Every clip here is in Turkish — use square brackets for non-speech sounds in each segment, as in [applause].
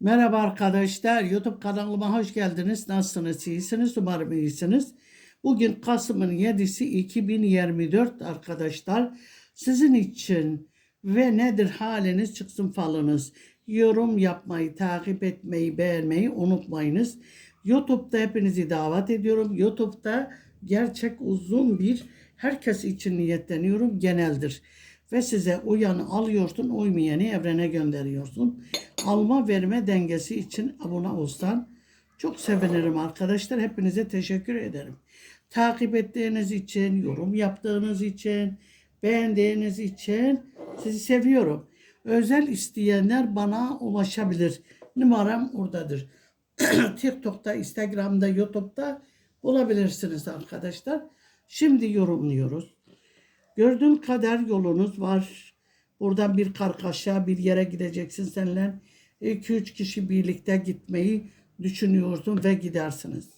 Merhaba arkadaşlar. YouTube kanalıma hoş geldiniz. Nasılsınız? İyisiniz? Umarım iyisiniz. Bugün Kasım'ın 7'si 2024 arkadaşlar. Sizin için ve nedir haliniz çıksın falınız. Yorum yapmayı, takip etmeyi, beğenmeyi unutmayınız. YouTube'da hepinizi davet ediyorum. YouTube'da gerçek uzun bir herkes için niyetleniyorum geneldir. Ve size uyanı alıyorsun, uymayanı evrene gönderiyorsun. Alma verme dengesi için abone olsan çok sevinirim arkadaşlar. Hepinize teşekkür ederim. Takip ettiğiniz için, yorum yaptığınız için, beğendiğiniz için sizi seviyorum. Özel isteyenler bana ulaşabilir. Numaram oradadır. [clears throat] TikTok'ta, Instagram'da, YouTube'da bulabilirsiniz arkadaşlar. Şimdi yorumluyoruz. Gördüğün kadar yolunuz var. Buradan bir kargaşa bir yere gideceksin seninle. 2-3 kişi birlikte gitmeyi düşünüyorsun ve gidersiniz.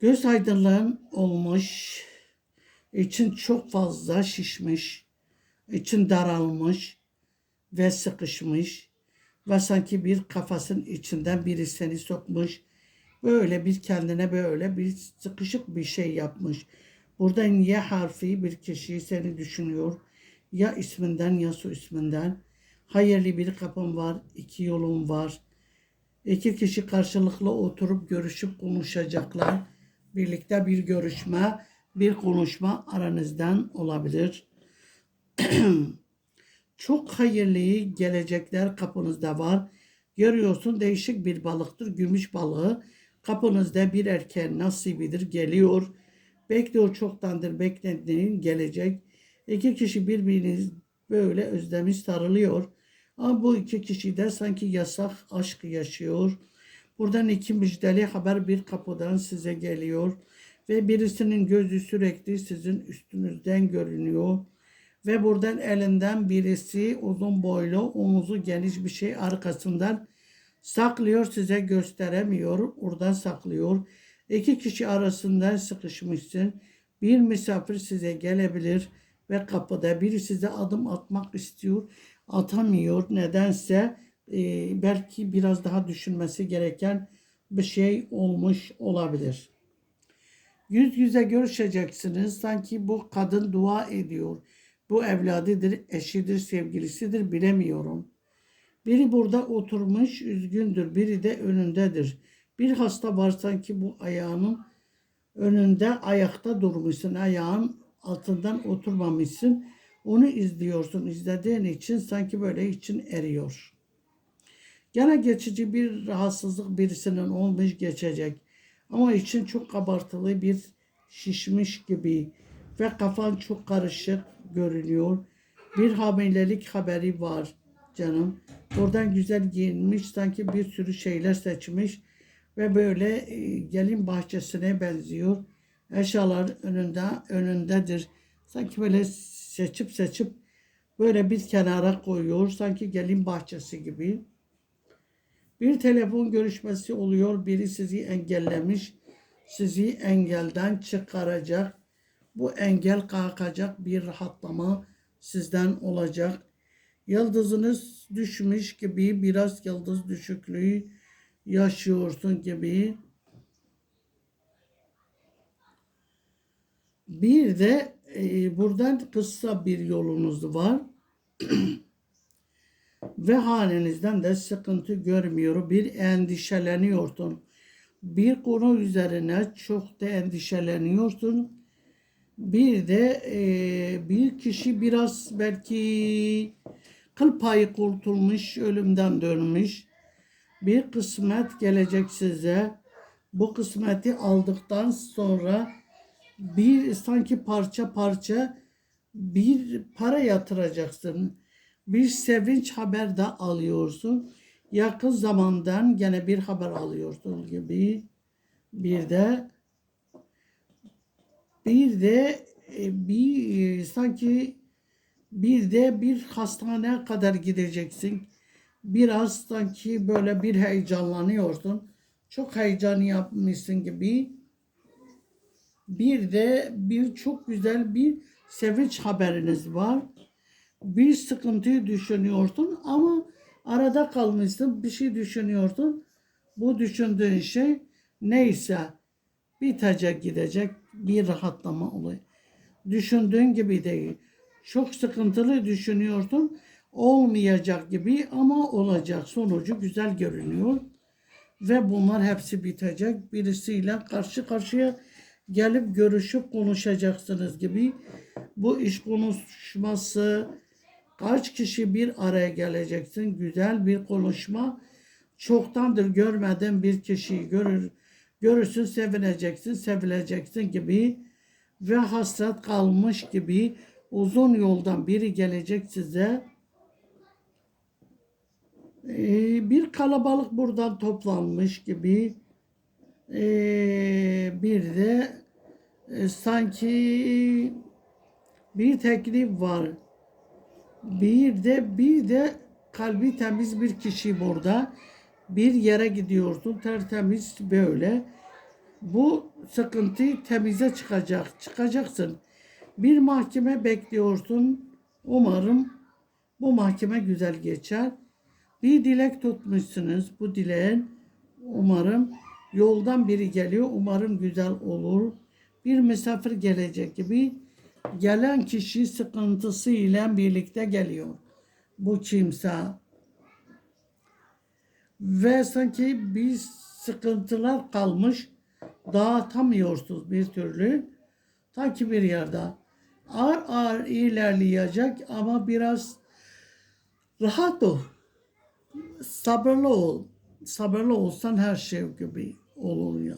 Göz aydınlığın olmuş. için çok fazla şişmiş. için daralmış ve sıkışmış. Ve sanki bir kafasının içinden biri seni sokmuş. Böyle bir kendine böyle bir sıkışık bir şey yapmış. Buradan ya harfi bir kişi seni düşünüyor. Ya isminden ya su isminden. Hayırlı bir kapın var, iki yolun var. İki kişi karşılıklı oturup görüşüp konuşacaklar. Birlikte bir görüşme, bir konuşma aranızdan olabilir. [clears throat] Çok hayırlı gelecekler kapınızda var. Görüyorsun değişik bir balıktır, gümüş balığı. Kapınızda bir erkeğin nasibidir, geliyor. Bekliyor çoktandır beklediğin gelecek. İki kişi birbiriniz böyle özlemiş sarılıyor. Ama bu iki kişi de sanki yasak aşk yaşıyor. Buradan iki müjdeli haber bir kapıdan size geliyor. Ve birisinin gözü sürekli sizin üstünüzden görünüyor. Ve buradan elinden birisi uzun boylu, omuzu geniş bir şey arkasından saklıyor size gösteremiyor. Oradan saklıyor. İki kişi arasında sıkışmışsın. Bir misafir size gelebilir ve kapıda biri size adım atmak istiyor. Atamıyor. Nedense e, belki biraz daha düşünmesi gereken bir şey olmuş olabilir. Yüz yüze görüşeceksiniz. Sanki bu kadın dua ediyor. Bu evladıdır, eşidir, sevgilisidir bilemiyorum. Biri burada oturmuş üzgündür. Biri de önündedir. Bir hasta var sanki bu ayağının önünde ayakta durmuşsun. Ayağın altından oturmamışsın. Onu izliyorsun. İzlediğin için sanki böyle için eriyor. Gene geçici bir rahatsızlık birisinin olmuş geçecek. Ama için çok abartılı bir şişmiş gibi ve kafan çok karışık görünüyor. Bir hamilelik haberi var canım. Oradan güzel giyinmiş sanki bir sürü şeyler seçmiş ve böyle e, gelin bahçesine benziyor. Eşyalar önünde önündedir. Sanki böyle seçip seçip böyle bir kenara koyuyor. Sanki gelin bahçesi gibi. Bir telefon görüşmesi oluyor. Biri sizi engellemiş. Sizi engelden çıkaracak. Bu engel kalkacak bir rahatlama sizden olacak. Yıldızınız düşmüş gibi biraz yıldız düşüklüğü yaşıyorsun gibi. Bir de e, buradan kısa bir yolunuz var. [clears throat] Ve halinizden de sıkıntı görmüyor. Bir endişeleniyorsun. Bir konu üzerine çok da endişeleniyorsun. Bir de e, bir kişi biraz belki kıl payı kurtulmuş, ölümden dönmüş bir kısmet gelecek size. Bu kısmeti aldıktan sonra bir sanki parça parça bir para yatıracaksın. Bir sevinç haber de alıyorsun. Yakın zamandan gene bir haber alıyorsun gibi. Bir de bir de e, bir e, sanki bir de bir hastaneye kadar gideceksin biraz sanki böyle bir heyecanlanıyorsun. Çok heyecan yapmışsın gibi. Bir de bir çok güzel bir sevinç haberiniz var. Bir sıkıntıyı düşünüyorsun ama Arada kalmışsın, bir şey düşünüyorsun. Bu düşündüğün şey neyse bitecek gidecek bir rahatlama oluyor. Düşündüğün gibi değil. Çok sıkıntılı düşünüyorsun. Olmayacak gibi ama olacak. Sonucu güzel görünüyor. Ve bunlar hepsi bitecek. Birisiyle karşı karşıya gelip görüşüp konuşacaksınız gibi. Bu iş konuşması kaç kişi bir araya geleceksin. Güzel bir konuşma. Çoktandır görmeden bir kişiyi görür, görürsün sevineceksin, sevileceksin gibi ve hasret kalmış gibi uzun yoldan biri gelecek size. Ee, bir kalabalık buradan toplanmış gibi Ee, bir de e, sanki bir teklif var. Bir de bir de kalbi temiz bir kişi burada. Bir yere gidiyorsun tertemiz böyle. Bu sıkıntı temize çıkacak. Çıkacaksın. Bir mahkeme bekliyorsun. Umarım bu mahkeme güzel geçer. Bir dilek tutmuşsunuz. Bu dileğin umarım yoldan biri geliyor. Umarım güzel olur. Bir misafir gelecek gibi gelen kişi sıkıntısı ile birlikte geliyor. Bu kimse ve sanki bir sıkıntılar kalmış dağıtamıyorsunuz bir türlü. Ta ki bir yerde ağır ağır ilerleyecek ama biraz rahat ol. Sabırlı ol. Sabırlı olsan her şey gibi olur ya.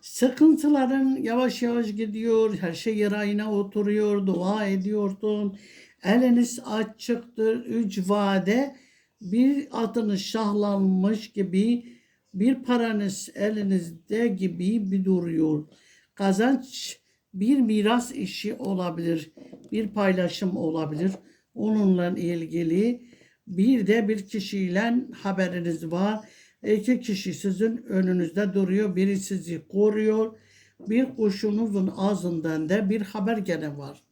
Sıkıntıların yavaş yavaş gidiyor, her şey rayına oturuyor, dua ediyorsun. Eliniz açıktır, üç vade, bir adınız şahlanmış gibi, bir paranız elinizde gibi bir duruyor. Kazanç bir miras işi olabilir, bir paylaşım olabilir. Onunla ilgili bir de bir kişiyle haberiniz var. İki kişi sizin önünüzde duruyor. Biri sizi koruyor. Bir kuşunuzun ağzından da bir haber gene var.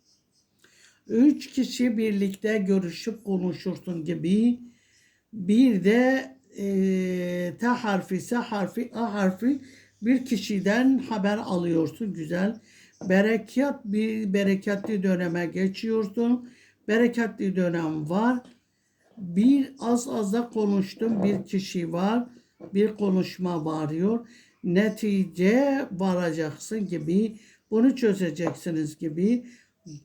Üç kişi birlikte görüşüp konuşursun gibi. Bir de e, T harfi, S harfi, A harfi bir kişiden haber alıyorsun. Güzel. Berekat bir bereketli döneme geçiyorsun. Bereketli dönem var. Bir az az da konuştum. Bir kişi var. Bir konuşma varıyor. Netice varacaksın gibi. Bunu çözeceksiniz gibi.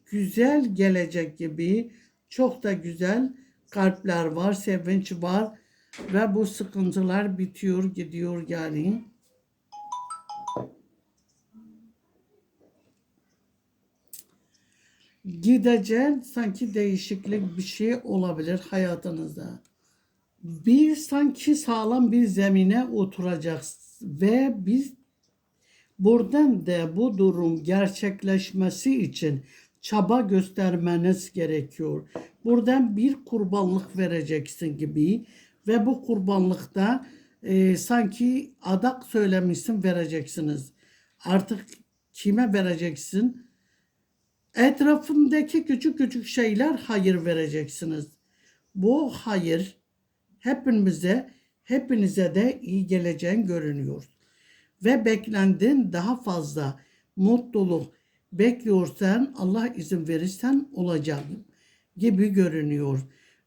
Güzel gelecek gibi. Çok da güzel kalpler var. Sevinç var. Ve bu sıkıntılar bitiyor gidiyor yani. gideceğin sanki değişiklik bir şey olabilir hayatınızda. Bir sanki sağlam bir zemine oturacaksın ve biz buradan da bu durum gerçekleşmesi için çaba göstermeniz gerekiyor. Buradan bir kurbanlık vereceksin gibi ve bu kurbanlıkta e, sanki adak söylemişsin vereceksiniz. Artık kime vereceksin? Etrafındaki küçük küçük şeyler hayır vereceksiniz. Bu hayır hepimize, hepinize de iyi geleceğin görünüyor. Ve beklendin daha fazla mutluluk bekliyorsan Allah izin verirsen olacak gibi görünüyor.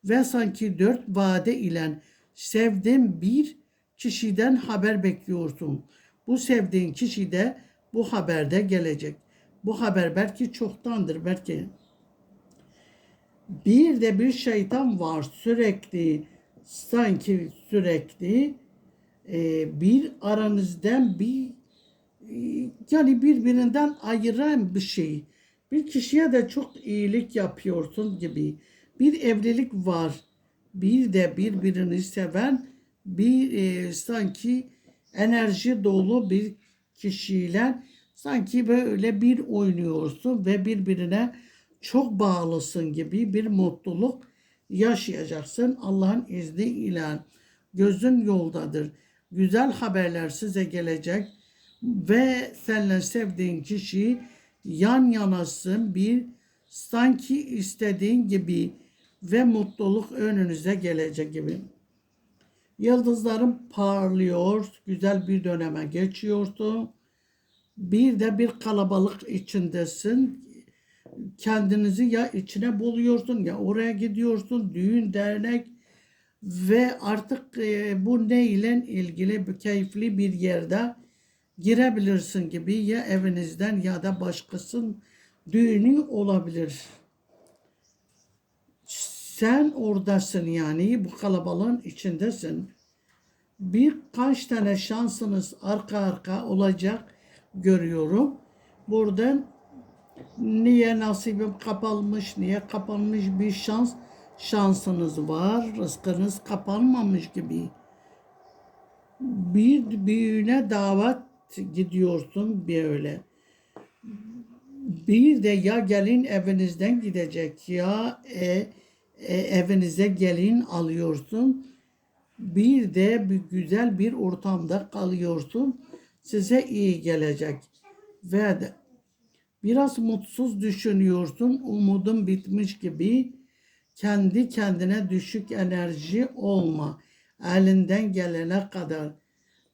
Ve sanki dört vade ile sevdiğin bir kişiden haber bekliyorsun. Bu sevdiğin kişi de bu haberde gelecek. Bu haber belki çoktandır belki. Bir de bir şeytan var sürekli sanki sürekli e, bir aranızdan bir yani birbirinden ayıran bir şey. Bir kişiye de çok iyilik yapıyorsun gibi. Bir evlilik var. Bir de birbirini seven bir e, sanki enerji dolu bir kişiyle Sanki böyle bir oynuyorsun ve birbirine çok bağlısın gibi bir mutluluk yaşayacaksın Allah'ın izniyle. Gözün yoldadır. Güzel haberler size gelecek ve seninle sevdiğin kişi yan yanasın bir sanki istediğin gibi ve mutluluk önünüze gelecek gibi. Yıldızların parlıyor, güzel bir döneme geçiyorsun. Bir de bir kalabalık içindesin. Kendinizi ya içine buluyorsun ya oraya gidiyorsun. Düğün, dernek ve artık e, bu ne ile ilgili bir keyifli bir yerde girebilirsin gibi ya evinizden ya da başkasının düğünü olabilir. Sen oradasın yani bu kalabalığın içindesin. Birkaç tane şansınız arka arka olacak görüyorum. Buradan niye nasibim kapalmış, niye kapanmış bir şans şansınız var. Rızkınız kapanmamış gibi. Bir büyüğüne davet gidiyorsun böyle. Bir de ya gelin evinizden gidecek ya e, e, evinize gelin alıyorsun. Bir de bir güzel bir ortamda kalıyorsun. Size iyi gelecek. Ve de biraz mutsuz düşünüyorsun. Umudun bitmiş gibi. Kendi kendine düşük enerji olma. Elinden gelene kadar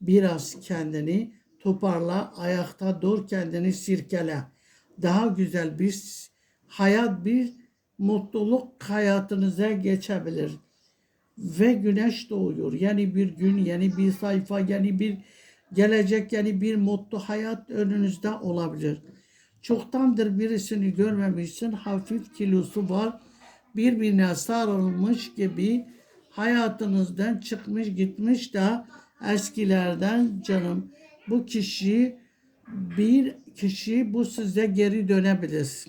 biraz kendini toparla, ayakta dur, kendini sirkele. Daha güzel bir hayat, bir mutluluk hayatınıza geçebilir. Ve güneş doğuyor. Yani bir gün, yeni bir sayfa, yeni bir gelecek, yeni bir mutlu hayat önünüzde olabilir. Çoktandır birisini görmemişsin, hafif kilosu var, birbirine sarılmış gibi hayatınızdan çıkmış gitmiş de eskilerden canım bu kişi bir kişi bu size geri dönebilir.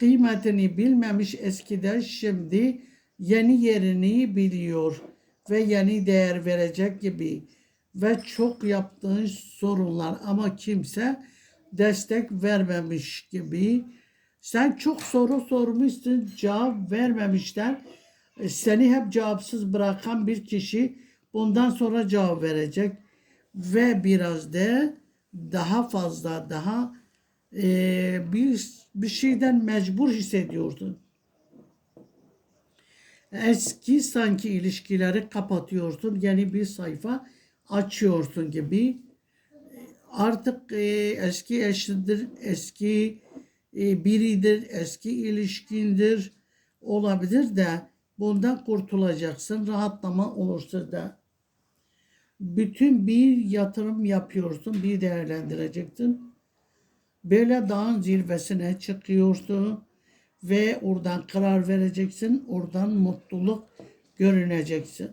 Kıymetini bilmemiş eskiden şimdi yeni yerini biliyor ve yeni değer verecek gibi ve çok yaptığın sorunlar ama kimse destek vermemiş gibi. Sen çok soru sormuşsun, cevap vermemişler. E, Seni hep cevapsız bırakan bir kişi bundan sonra cevap verecek ve biraz da daha fazla daha e, bir bir şeyden mecbur hissediyorsun. Eski sanki ilişkileri kapatıyorsun, yeni bir sayfa açıyorsun gibi. Artık e, eski eşindir, eski e, biridir, eski ilişkindir olabilir de bundan kurtulacaksın, rahatlama olursa da bütün bir yatırım yapıyorsun, bir değerlendireceksin. Böyle dağın zirvesine çıkıyorsun ve oradan karar vereceksin, oradan mutluluk görüneceksin.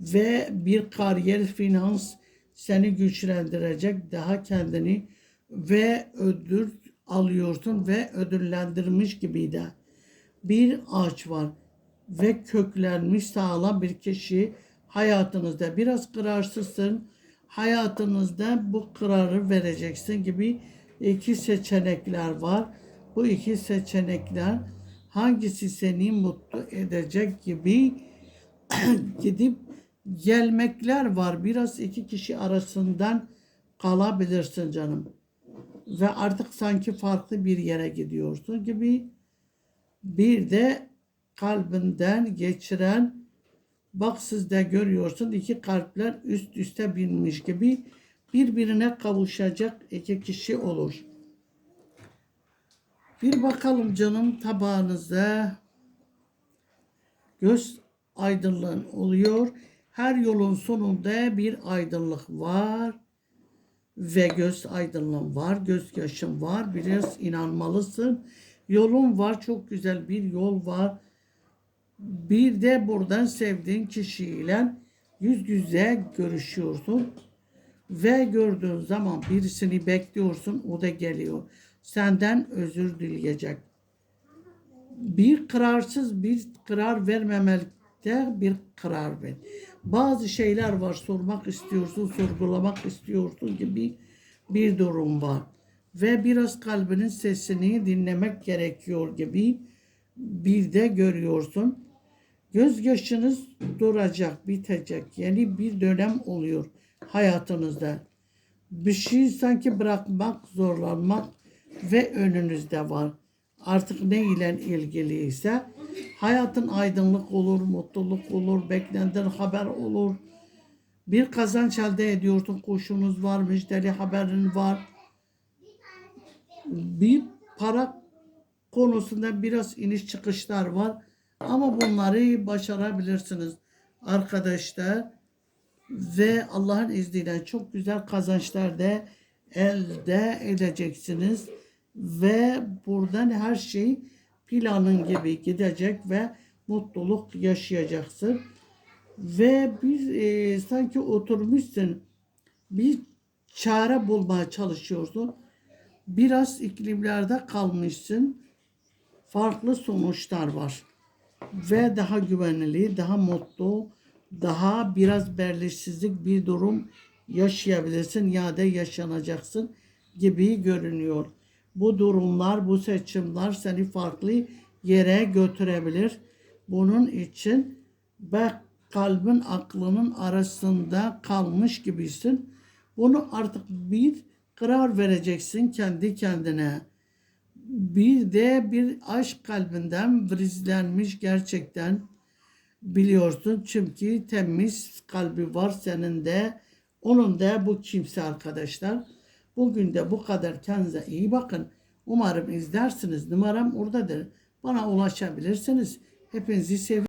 Ve bir kariyer, finans seni güçlendirecek, daha kendini ve ödül alıyorsun ve ödüllendirmiş gibi de bir ağaç var ve köklenmiş sağlam bir kişi hayatınızda biraz kararsızsın. Hayatınızda bu kararı vereceksin gibi iki seçenekler var. Bu iki seçenekler hangisi seni mutlu edecek gibi [clears throat] gidip gelmekler var. Biraz iki kişi arasından kalabilirsin canım. Ve artık sanki farklı bir yere gidiyorsun gibi. Bir de kalbinden geçiren bak siz de görüyorsun iki kalpler üst üste binmiş gibi birbirine kavuşacak iki kişi olur. Bir bakalım canım tabağınıza. Göz aydınlığın oluyor. Her yolun sonunda bir aydınlık var. Ve göz aydınlığın var. Göz yaşın var. Biraz inanmalısın. Yolun var. Çok güzel bir yol var. Bir de buradan sevdiğin kişiyle yüz yüze görüşüyorsun ve gördüğün zaman birisini bekliyorsun o da geliyor. Senden özür dileyecek. Bir kararsız bir karar vermemelikte bir karar ver. Bazı şeyler var sormak istiyorsun, sorgulamak istiyorsun gibi bir durum var. Ve biraz kalbinin sesini dinlemek gerekiyor gibi bir de görüyorsun. Gözyaşınız duracak, bitecek. Yeni bir dönem oluyor hayatınızda. Bir şey sanki bırakmak, zorlanmak ve önünüzde var. Artık ne ile ilgiliyse hayatın aydınlık olur, mutluluk olur, beklenen haber olur. Bir kazanç elde ediyorsun, kuşunuz var, müjdeli haberin var. Bir para konusunda biraz iniş çıkışlar var. Ama bunları başarabilirsiniz arkadaşlar. Ve Allah'ın izniyle çok güzel kazançlar da elde edeceksiniz. Ve buradan her şey planın gibi gidecek ve mutluluk yaşayacaksın. Ve bir e, sanki oturmuşsun bir çare bulmaya çalışıyorsun. Biraz iklimlerde kalmışsın. Farklı sonuçlar var ve daha güvenli, daha mutlu, daha biraz belirsizlik bir durum yaşayabilirsin ya da yaşanacaksın gibi görünüyor. Bu durumlar, bu seçimler seni farklı yere götürebilir. Bunun için bak kalbin aklının arasında kalmış gibisin. Bunu artık bir karar vereceksin kendi kendine bir de bir aşk kalbinden vrizlenmiş gerçekten biliyorsun çünkü temiz kalbi var senin de onun da bu kimse arkadaşlar. Bugün de bu kadar kendinize iyi bakın. Umarım izlersiniz. Numaram oradadır. Bana ulaşabilirsiniz. Hepinizi seviyorum.